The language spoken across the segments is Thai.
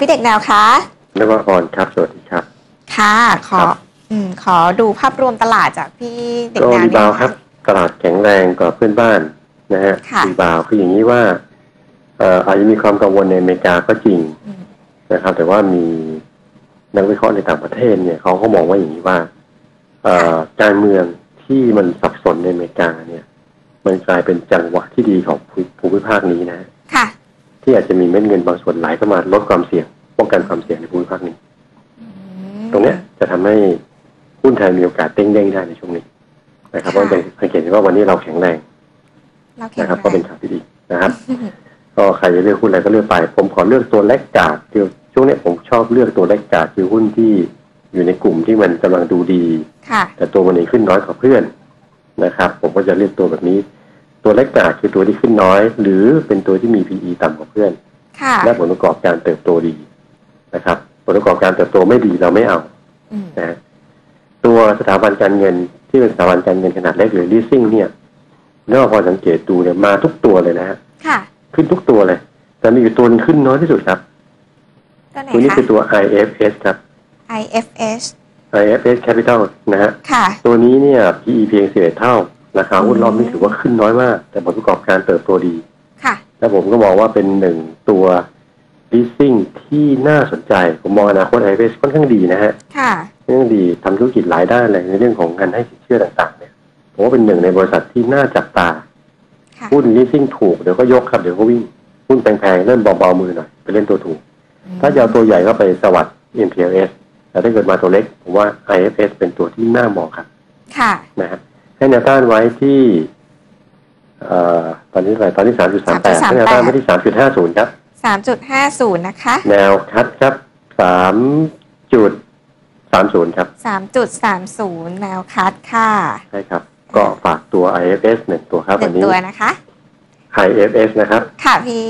พี่เด็กแนวคะนวพรครับสวัสดีครับ ค่ะ ขอครับอืม ขอดูภาพรวมตลาดจากพี่เด็กก็แนวรีนิดบาวนึงครับ ตลาดแข็งแรงกว่าเพื่อนบ้านนะฮะค่ะรีบาวคืออย่างนี้ว่าเอ่ออาจจะมีความกังวลในอเมริกาก็จริงอืมนะครับ แต่ว่ามีนักวิเคราะห์ในต่างประเทศเนี่ยเขาก็มองว่าอย่างนี้ว่าเอ่อการเมืองที่มันสับสนในอเมริกาเนี่ย มันกลายเป็นจังหวะที่ดีของภูภูมิภาคนี้นะค่ะ ที่อาจจะมีเม็ดเงินบางส่วนไหลเข้ามาลดความเสี่ยงป้องกันความเสี่ยงในภูมิภาคนี้อืมตรงเนี้ยจะทำให้หุ้นไทยมีโอกาสเด้งๆได้ในช่วงนี้นะครับเพราะจะสังเกตเห็นว่าวันนี้เราแข็งแรงเราแข็งนะครับแรก็เป็นงข่าวที่ดีนะครับ ก็ใครจะเลือกหุ้นอะไรก็เลือกไป ผมขอเลือกตัวแลกกาดคือช่วงเนี้ยผมชอบเลือกตัวแลกกาดคือหุ้นที่อยู่ในกลุ่มที่มันกำลังดูดีค่ะแต่ตัวมันเองขึ้นน้อยกว่าเพื่อนนะครับ ผมก็จะเลือกตัวแบบนี้ ตัวแลกกาดคือตัวที่ขึ้นน้อย หรือเป็นตัวที่มี PE ต่ำกว่าเพื่อนค่ะและผลประกอบการเติบโตดีนะครับ ผลประกอบการเติบโตไม่ดีเราไม่เอาอืมนะฮะตัวสถาบันการเงินที่เป็นสถาบันการเงินขนาดเล็กหรือ leasing เนี่ยเนื่องพอสังเกตดูเนี่ยมาทุกตัวเลยนะฮะค่ะขึ้นทุกตัวเลย แต่มีอยู่ตัวหนึงขึ้นน้อยที่สุดครับตัวไหนตัวนี้คะคือตัว IFS ครับ IFS IFS Capital นะฮะค่ะตัวนี้เนี่ย PE เพียง11เท่า ราคาหุ้นรอบนี้ถือว่าขึ้นน้อยมาก แต่ผลประกอบการเติบโตดี ค่ะ และผมก็มองว่าเป็นหนึ่งตัว leasing ที่น่าสนใจ ผมมองอนาคต IFS ค่อนข้างดีนะฮะ ค่ะเรื่องดีทำธุรกิจหลายด้านเลยในเรื่องของการให้สินเชื่อต่างๆเนี่ยผมว่าเป็นหนึ่งในบริษัทที่น่าจับตาค่ะหุ้น leasing ถูกเดี๋ยวก็ยกครับเดี๋ยวก็วิ่งหุ้นแพงๆเริ่มเบาๆมือหน่อยไปเล่นตัวถูก ถ้าจะเอาตัวใหญ่ก็ไปสวัสด์ MPLS แต่ถ้าเกิดมาตัวเล็ก ผมว่า IFS เป็นตัวที่น่ามองครับ ค่ะนะฮะ ให้แนวต้านไว้ที่เอ่อตอนนี้เท่าไหร่ตอนนี้สามจุดสามแปดให้แนวต้านไว้ที่สามจุดห้าศูนย์ครับสามจุดห้าศูนย์นะคะ แนวคัดครับสามจุดสามศูนย์ครับสามจุดสามศูนย์แนวคัดค่ะใช่ครับ ก็ฝากตัว IFS หนึ่งตัวครับหวันึ่นงนี้ตัวนะคะ IFS นะครับ ค่ะพี่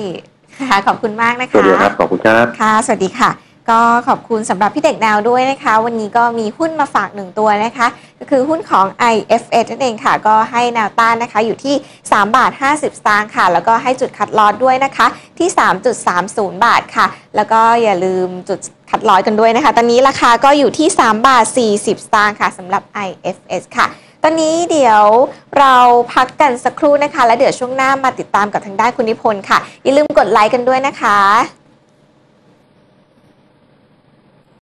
ค่ะขอบคุณมากนะคะตัวเดียวครับขอบคุณครับค่ะ สวัสดีค่ะ ก็ขอบคุณสำหรับพี่เด็กแนวด้วยนะคะ วันนี้ก็มีหุ้นมาฝากหนึ่งตัวนะคะ ก็คือหุ้นของ IFS นั่นเองค่ะ ก็ให้แนวต้านนะคะอยู่ที่ 3 บาท 50 สตางค์ค่ะ แล้วก็ให้จุดคัดลอสด้วยนะคะ ที่ 3.30 บาทค่ะ แล้วก็อย่าลืมจุดคัดลอสกันด้วยนะคะ ตอนนี้ราคาก็อยู่ที่ 3 บาท 40 สตางค์ค่ะสำหรับ IFS ค่ะตอนนี้เดี๋ยวเราพักกันสักครู่นะคะ แล้วเดี๋ยวช่วงหน้ามาติดตามกับทางด้านคุณนิพนธ์ค่ะ อย่าลืมกดไลค์กันด้วยนะคะ